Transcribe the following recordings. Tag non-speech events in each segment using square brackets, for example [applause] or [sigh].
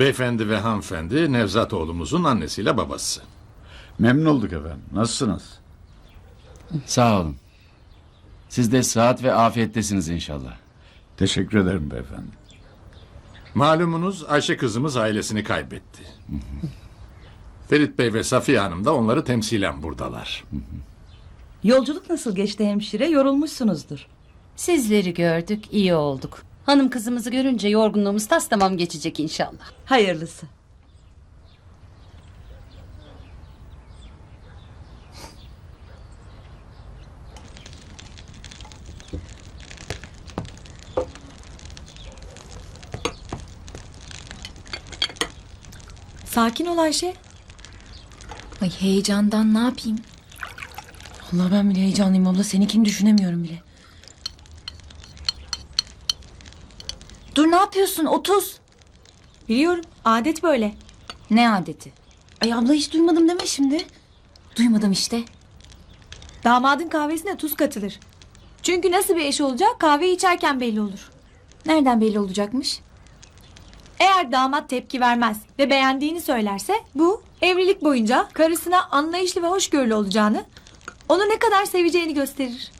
Beyefendi ve hanımefendi Nevzat oğlumuzun annesiyle babası. Memnun olduk efendim. Nasılsınız? Sağ olun. Siz de sıhhat ve afiyettesiniz inşallah. Teşekkür ederim beyefendi. Malumunuz Ayşe kızımız ailesini kaybetti. Ferit Bey ve Safiye Hanım da onları temsilen buradalar. Yolculuk nasıl geçti hemşire? Yorulmuşsunuzdur. Sizleri gördük, iyi olduk. Hanım kızımızı görünce yorgunluğumuz tas tamam geçecek inşallah. Hayırlısı. Sakin ol Ayşe. Ay heyecandan ne yapayım? Allah ben bile heyecanlıyım abla. Seninkini düşünemiyorum bile. Ne yapıyorsun? Otuz. Biliyorum. Adet böyle. Ne adeti? Ay abla hiç duymadım deme şimdi. Duymadım işte. Damadın kahvesine tuz katılır. Çünkü nasıl bir eş olacağı kahve içerken belli olur. Nereden belli olacakmış? Eğer damat tepki vermez ve beğendiğini söylerse bu evlilik boyunca karısına anlayışlı ve hoşgörülü olacağını, onu ne kadar seveceğini gösterir.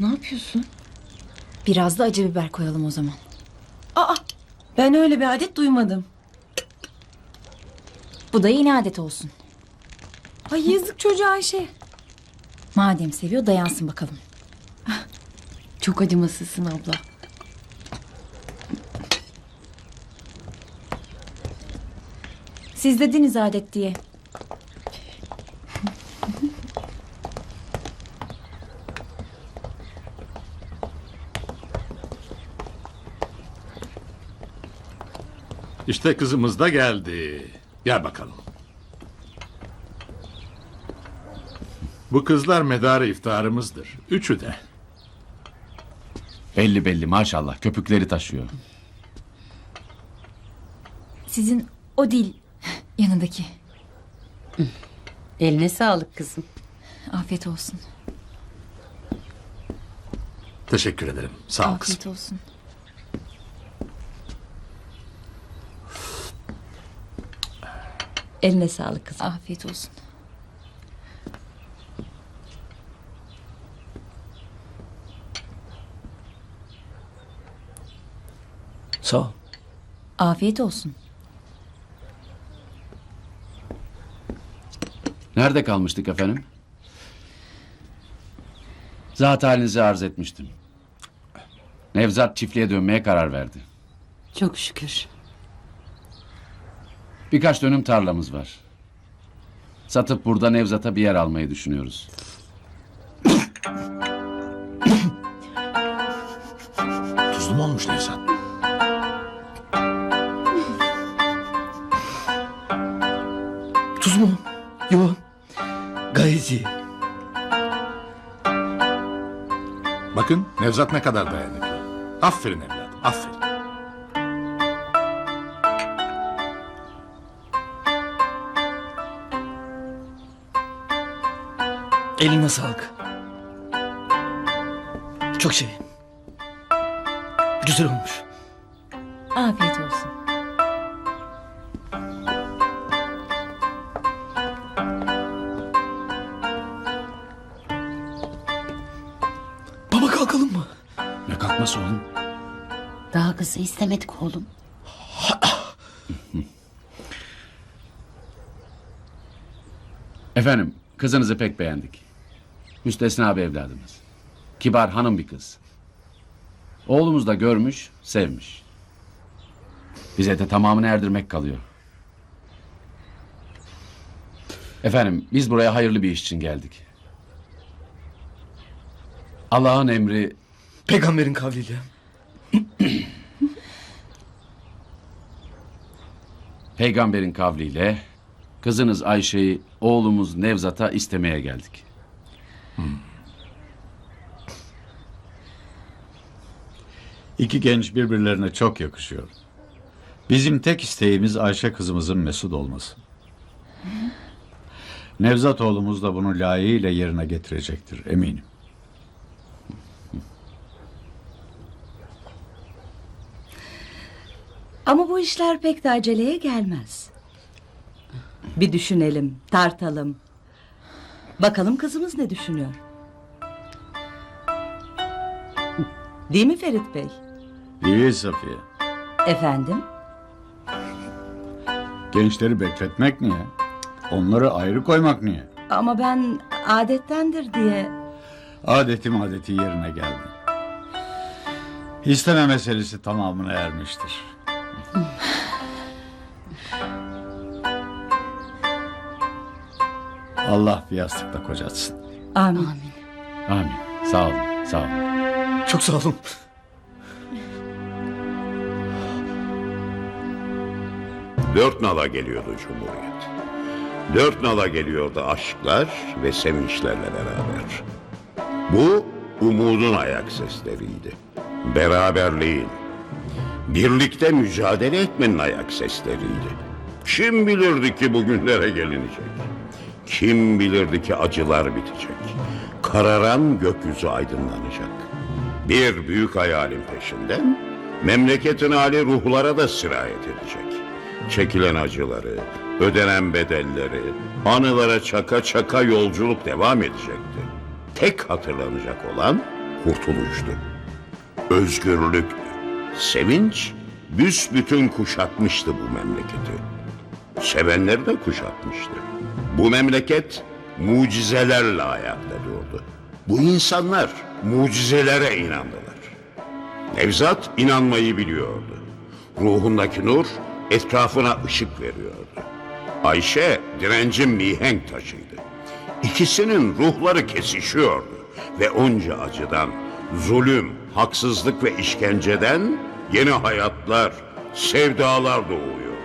Ne yapıyorsun? Biraz da acı biber koyalım o zaman. Aa, ben öyle bir adet duymadım. Bu da yeni adet olsun. Ay yazık çocuğa Ayşe. Madem seviyor dayansın bakalım. [laughs] Çok acımasızsın abla. Siz dediniz adet diye. İşte kızımız da geldi. Gel bakalım. Bu kızlar medarı iftarımızdır. Üçü de. Belli belli maşallah köpükleri taşıyor. Sizin o dil yanındaki. Eline sağlık kızım. Afiyet olsun. Teşekkür ederim. Sağ ol kızım. Afiyet olsun. Eline sağlık kızım. Afiyet olsun. Sağ ol. Afiyet olsun. Nerede kalmıştık efendim? Zat halinizi arz etmiştim. Nevzat çiftliğe dönmeye karar verdi. Çok şükür. Birkaç dönüm tarlamız var. Satıp burada Nevzat'a bir yer almayı düşünüyoruz. Tuzlu mu olmuş Nevzat? Tuz mu? Yo. Gayet iyi. Bakın Nevzat ne kadar dayanıklı. Aferin evladım, aferin. Eline sağlık. Çok şey. Güzel olmuş. Afiyet olsun. Baba kalkalım mı? Ne kalkması oğlum? Daha kızı istemedik oğlum. Efendim kızınızı pek beğendik. Müstesna bir evladımız. Kibar hanım bir kız. Oğlumuz da görmüş, sevmiş. Bize de tamamını erdirmek kalıyor. Efendim biz buraya hayırlı bir iş için geldik. Allah'ın emri Peygamberin kavliyle. peygamberin kavliyle kızınız Ayşe'yi oğlumuz Nevzat'a istemeye geldik. İki genç birbirlerine çok yakışıyor. Bizim tek isteğimiz Ayşe kızımızın mesut olması. Nevzat oğlumuz da bunu layığıyla yerine getirecektir eminim. Ama bu işler pek de aceleye gelmez. Bir düşünelim, tartalım, Bakalım kızımız ne düşünüyor? Değil mi Ferit Bey? İyi Safiye. Efendim? Gençleri bekletmek niye? Onları ayrı koymak niye? Ama ben adettendir diye... Adetim adeti yerine geldi. İsteme meselesi tamamına ermiştir. [laughs] Allah bir yastıkla kocatsın. Amin. Amin. Sağ olun. Sağ olun. Çok sağ olun. Dört nala geliyordu Cumhuriyet. Dört nala geliyordu aşklar ve sevinçlerle beraber. Bu umudun ayak sesleriydi. Beraberliğin, birlikte mücadele etmenin ayak sesleriydi. Kim bilirdi ki bugünlere gelinecek? Kim bilirdi ki acılar bitecek? Kararan gökyüzü aydınlanacak. Bir büyük hayalin peşinden memleketin hali ruhlara da sirayet edecek. Çekilen acıları, ödenen bedelleri, anılara çaka çaka yolculuk devam edecekti. Tek hatırlanacak olan kurtuluştu. Özgürlüktü. Sevinç büsbütün kuşatmıştı bu memleketi. Sevenleri de kuşatmıştı. Bu memleket mucizelerle ayakta durdu. Bu insanlar mucizelere inandılar. Nevzat inanmayı biliyordu. Ruhundaki nur etrafına ışık veriyordu. Ayşe direncin mihenk taşıydı. İkisinin ruhları kesişiyordu ve onca acıdan, zulüm, haksızlık ve işkenceden yeni hayatlar, sevdalar doğuyor.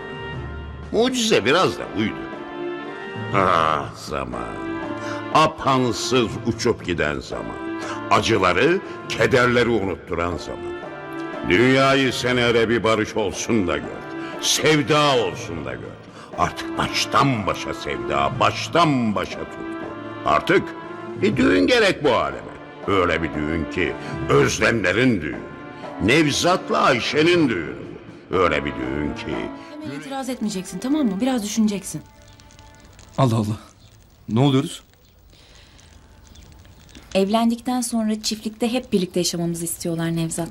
Mucize biraz da buydu. Ah zaman. Apansız uçup giden zaman. Acıları, kederleri unutturan zaman. Dünyayı senere bir barış olsun da gör. Sevda olsun da gör. Artık baştan başa sevda, baştan başa tutku. Artık bir düğün gerek bu aleme. Öyle bir düğün ki özlemlerin düğünü. Nevzat'la Ayşe'nin düğünü. Öyle bir düğün ki Hemen itiraz etmeyeceksin tamam mı? Biraz düşüneceksin. Allah Allah. Ne oluyoruz? Evlendikten sonra çiftlikte hep birlikte yaşamamızı istiyorlar Nevzat.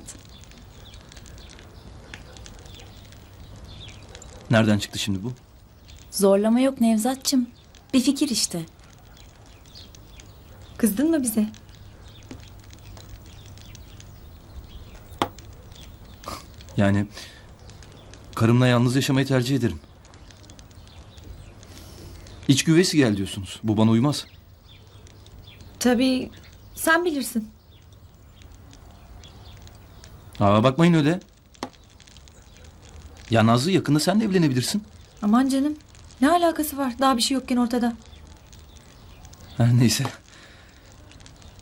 Nereden çıktı şimdi bu? Zorlama yok Nevzatçım. Bir fikir işte. Kızdın mı bize? Yani karımla yalnız yaşamayı tercih ederim. İç güveysi gel diyorsunuz. Bu bana uymaz. Tabii sen bilirsin. Aa, bakmayın öyle. Ya Nazlı yakında sen de evlenebilirsin. Aman canım. Ne alakası var daha bir şey yokken ortada? Ha, neyse.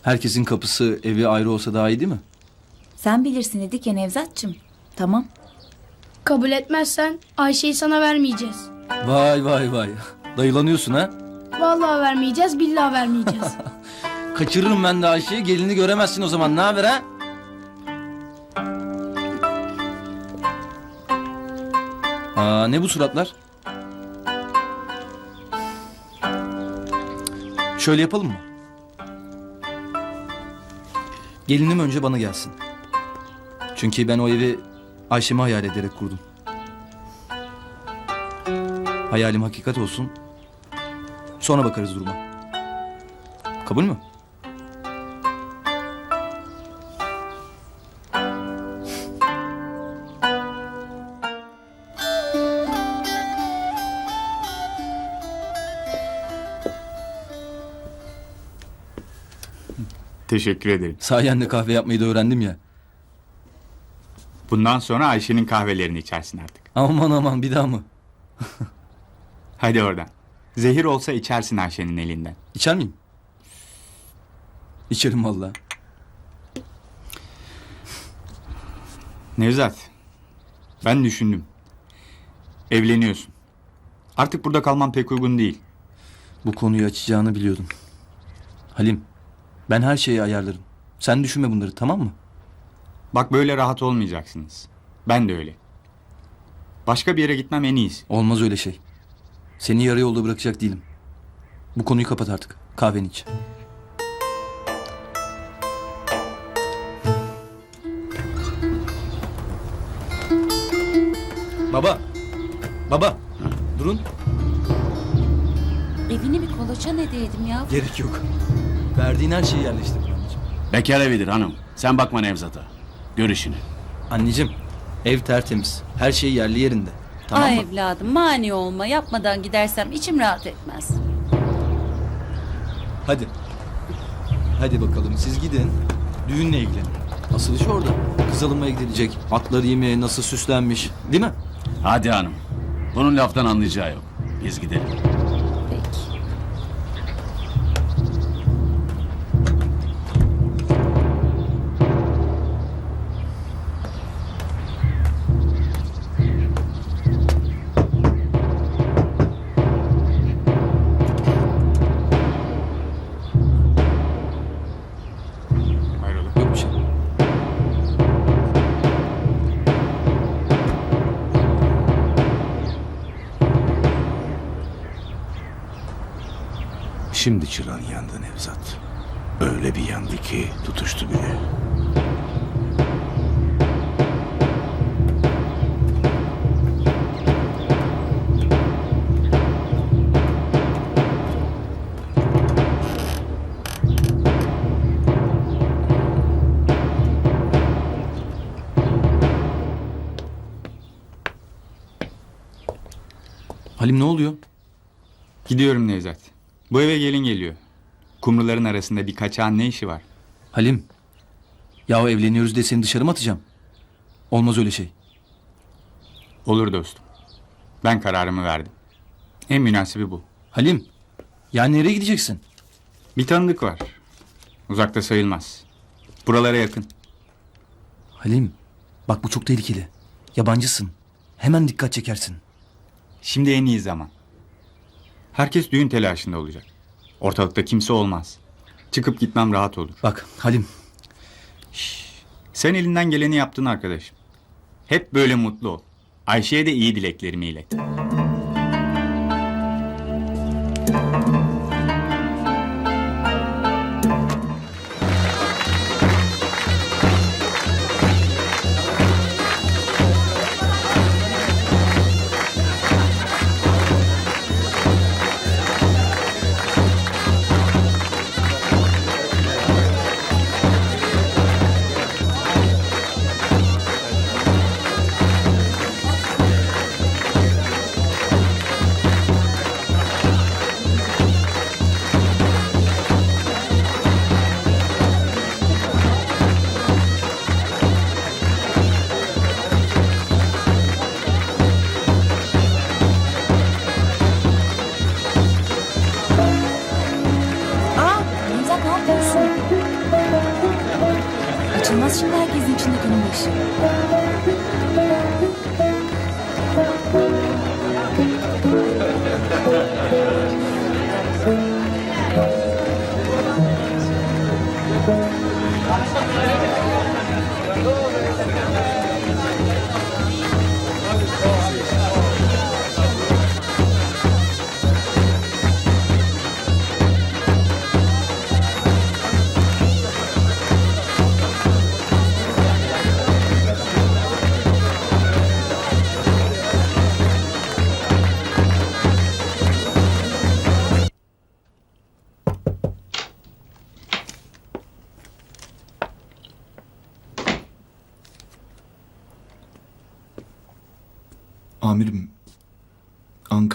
Herkesin kapısı evi ayrı olsa daha iyi değil mi? Sen bilirsin dedik ya Nevzatçım. Tamam. Kabul etmezsen Ayşe'yi sana vermeyeceğiz. Vay vay vay. Dayılanıyorsun ha. Vallahi vermeyeceğiz, billahi vermeyeceğiz. [laughs] Kaçırırım ben de Ayşe'yi. Gelini göremezsin o zaman. Ne haber ha? Aa, ne bu suratlar? Şöyle yapalım mı? Gelinim önce bana gelsin. Çünkü ben o evi Ayşe'mi hayal ederek kurdum. Hayalim hakikat olsun. Sonra bakarız duruma. Kabul mü? Teşekkür ederim. Sayende kahve yapmayı da öğrendim ya. Bundan sonra Ayşe'nin kahvelerini içersin artık. Aman aman bir daha mı? [laughs] Hadi oradan. Zehir olsa içersin Ayşe'nin elinden. İçer miyim? İçerim valla. Nevzat, ben düşündüm. Evleniyorsun. Artık burada kalman pek uygun değil. Bu konuyu açacağını biliyordum. Halim, ben her şeyi ayarlarım. Sen düşünme bunları tamam mı? Bak böyle rahat olmayacaksınız. Ben de öyle. Başka bir yere gitmem en iyisi. Olmaz öyle şey. Seni yarı yolda bırakacak değilim. Bu konuyu kapat artık. Kahveni iç. Baba. Baba. Durun. Evini bir kolaçan edeydim ya. Gerek yok. Verdiğin her şeyi yerleştirdim anneciğim. Bekar evidir hanım. Sen bakma Nevzat'a. Gör işini. Anneciğim, ev tertemiz. Her şey yerli yerinde. Tamam Ay mı? evladım mani olma yapmadan gidersem içim rahat etmez. Hadi. Hadi bakalım siz gidin. Düğünle ilgilenin. Asıl iş orada. Kız alınmaya gidilecek. Atlar yemeğe nasıl süslenmiş. Değil mi? Hadi hanım. Bunun laftan anlayacağı yok. Biz gidelim. Peki. Şimdi çıran yandı Nevzat. Öyle bir yandı ki tutuştu bile. Halim ne oluyor? Gidiyorum Nevzat. Bu eve gelin geliyor. Kumruların arasında bir kaçağın ne işi var? Halim. Yahu evleniyoruz diye seni dışarı mı atacağım? Olmaz öyle şey. Olur dostum. Ben kararımı verdim. En münasibi bu. Halim. Ya nereye gideceksin? Bir tanıdık var. Uzakta sayılmaz. Buralara yakın. Halim. Bak bu çok tehlikeli. Yabancısın. Hemen dikkat çekersin. Şimdi en iyi zaman. Herkes düğün telaşında olacak. Ortalıkta kimse olmaz. Çıkıp gitmem rahat olur. Bak Halim. Sen elinden geleni yaptın arkadaşım. Hep böyle mutlu ol. Ayşe'ye de iyi dileklerimi ilet.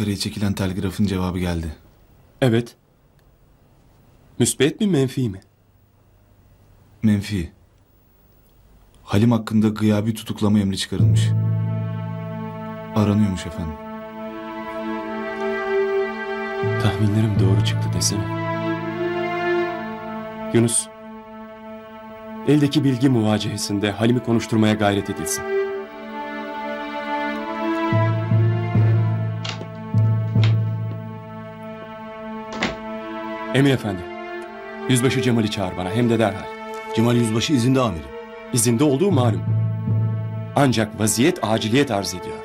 Ankara'ya çekilen telgrafın cevabı geldi. Evet. Müsbet mi menfi mi? Menfi. Halim hakkında gıyabi tutuklama emri çıkarılmış. Aranıyormuş efendim. Tahminlerim doğru çıktı desene. Yunus. Eldeki bilgi muvacehesinde Halim'i konuşturmaya gayret edilsin. Emir Efendi. Yüzbaşı Cemal'i çağır bana hem de derhal. Cemal Yüzbaşı izinde amirim. İzinde olduğu malum. Ancak vaziyet aciliyet arz ediyor.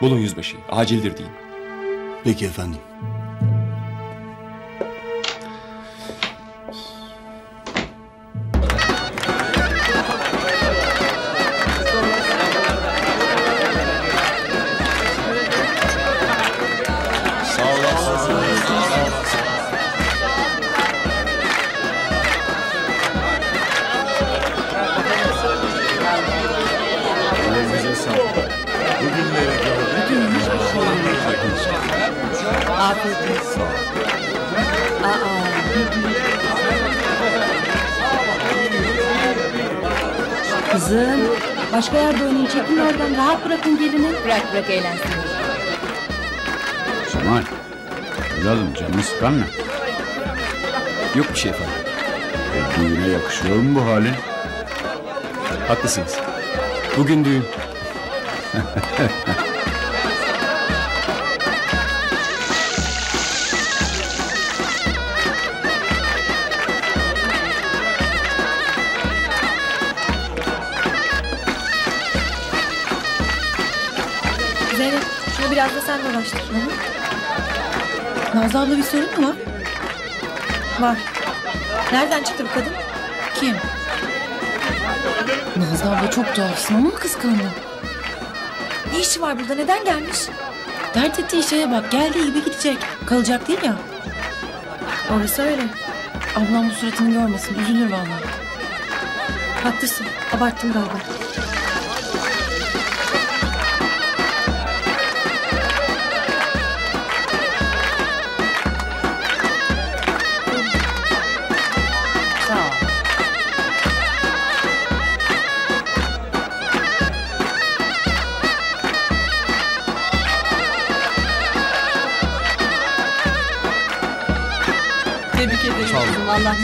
Bulun yüzbaşı. Acildir deyin. Peki efendim. Kızım, başka yerde oynayın. Çekin oradan. Rahat bırakın gelini. Bırak bırak eğlensin. Cemal. Evladım canını sıkan ne? Yok bir şey efendim. E, düğüne yakışıyor mu bu halin? Haklısınız. Bugün düğün. [laughs] Zeynep şunu biraz da sen dolaştır. Nazlı abla bir sorun mu var? Var. Nereden çıktı bu kadın? Kim? Nazlı abla çok tuhafsın. Onu mu kıskandın? Ne işi var burada? Neden gelmiş? Dert ettiği şeye bak. Geldiği gibi gidecek. Kalacak değil ya. Orası öyle. Ablam bu suratını görmesin. Üzülür vallahi. Haklısın. Abarttım galiba.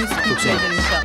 Kızım. Allah mesut